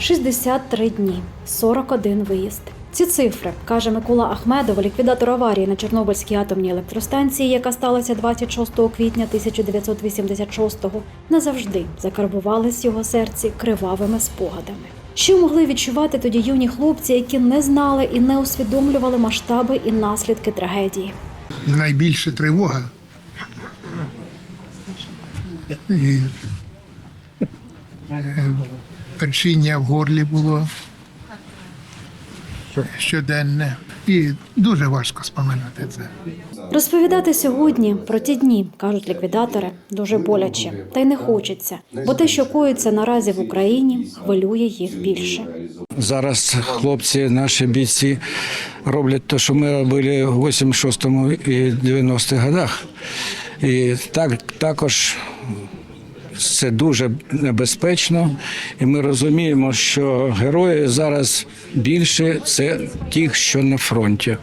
63 дні, 41 виїзд. Ці цифри, каже Микола Ахмедов, ліквідатор аварії на Чорнобильській атомній електростанції, яка сталася 26 квітня 1986-го, назавжди закарбувались його серці кривавими спогадами. Що могли відчувати тоді юні хлопці, які не знали і не усвідомлювали масштаби і наслідки трагедії? найбільша тривога. Першіння в горлі було щоденне. І дуже важко споминати це. Розповідати сьогодні про ті дні, кажуть ліквідатори, дуже боляче, та й не хочеться, бо те, що коїться наразі в Україні, хвилює їх більше. Зараз хлопці, наші бійці роблять те, що ми робили в 86-му і 90-х годах. І так також це дуже небезпечно, і ми розуміємо, що герої зараз більше це ті, що на фронті.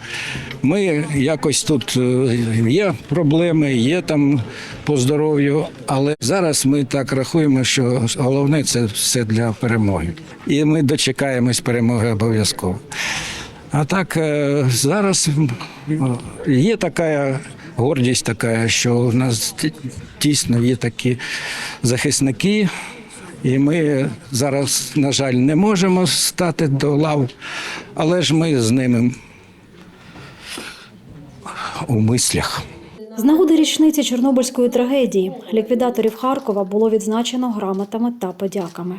Ми якось тут е, є проблеми, є там по здоров'ю, але зараз ми так рахуємо, що головне це все для перемоги. І ми дочекаємось перемоги обов'язково. А так е, зараз є така гордість, така, що у нас дійсно є такі захисники, і ми зараз, на жаль, не можемо стати до лав, але ж ми з ними у мислях. З нагоди річниці Чорнобильської трагедії ліквідаторів Харкова було відзначено грамотами та подяками.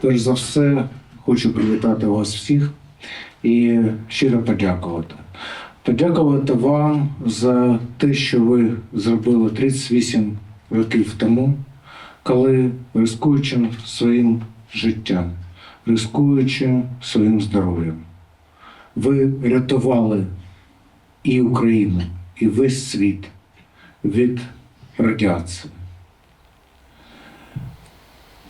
Перш за все, хочу привітати вас всіх і щиро подякувати. Подякувати вам за те, що ви зробили 38 років тому, коли рискуючи своїм життям, рискуючи своїм здоров'ям, ви рятували і Україну, і весь світ від радіації.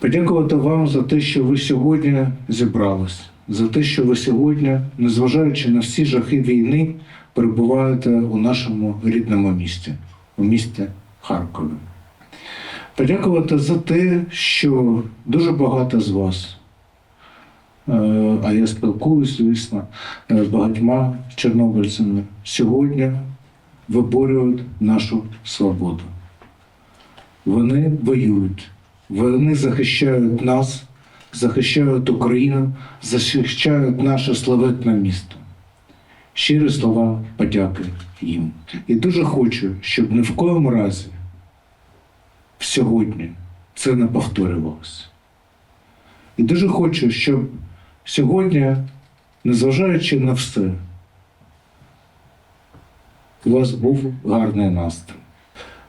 Подякувати вам за те, що ви сьогодні зібрались, за те, що ви сьогодні, незважаючи на всі жахи війни, перебуваєте у нашому рідному місті, у місті Харкові. Подякувати за те, що дуже багато з вас, е, а я спілкуюсь, звісно, е, з багатьма чорнобильцями, сьогодні виборюють нашу свободу. Вони воюють. Вони захищають нас, захищають Україну, захищають наше славетне місто. Щирі слова подяки їм. І дуже хочу, щоб ні в коєму разі сьогодні це не повторювалося. І дуже хочу, щоб сьогодні, незважаючи на все, у вас був гарний настрій.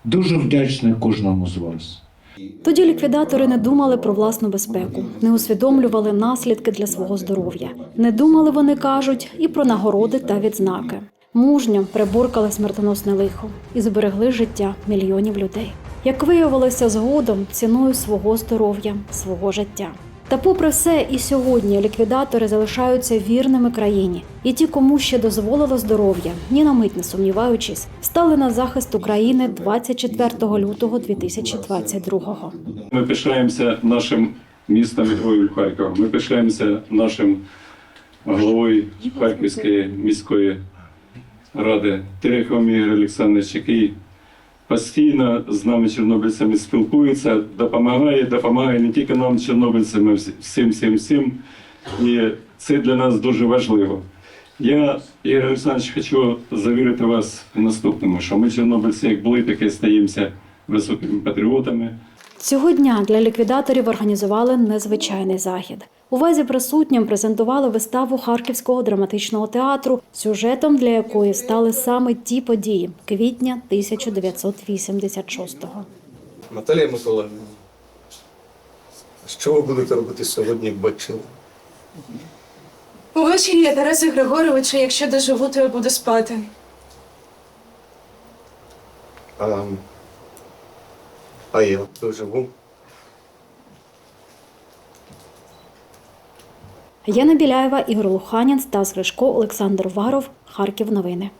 Дуже вдячний кожному з вас. Тоді ліквідатори не думали про власну безпеку, не усвідомлювали наслідки для свого здоров'я. Не думали, вони кажуть, і про нагороди та відзнаки. Мужньо приборкали смертоносне лихо і зберегли життя мільйонів людей. Як виявилося згодом ціною свого здоров'я, свого життя. Та попри все, і сьогодні ліквідатори залишаються вірними країні, і ті, кому ще дозволило здоров'я, ні на мить не сумніваючись, стали на захист України 24 лютого 2022-го. Ми пишаємося нашим містом героїв Харкова. Ми пишаємося нашим головою Харківської міської ради Тереховим Ігор Олександрович, який постійно з нами, чорнобильцями, спілкується, допомагає, допомагає не тільки нам, чорнобильцям, а всім, всім, всім. І це для нас дуже важливо. Я, Ігор Олександрович, хочу завірити вас в наступному, що ми, чорнобильці, як були, так і стаємося високими патріотами. Цього дня для ліквідаторів організували незвичайний захід. Увазі присутнім презентували виставу Харківського драматичного театру, сюжетом для якої стали саме ті події квітня 1986-го. Наталія Миколаївна, що ви будете робити сьогодні ввечері? Увечері я Тарасу Григоровичу, якщо доживу, то я буду спати. А, а я доживу. Яна Біляєва, Ігор Луханін, Стас Гришко, Олександр Варов. Харків. Новини.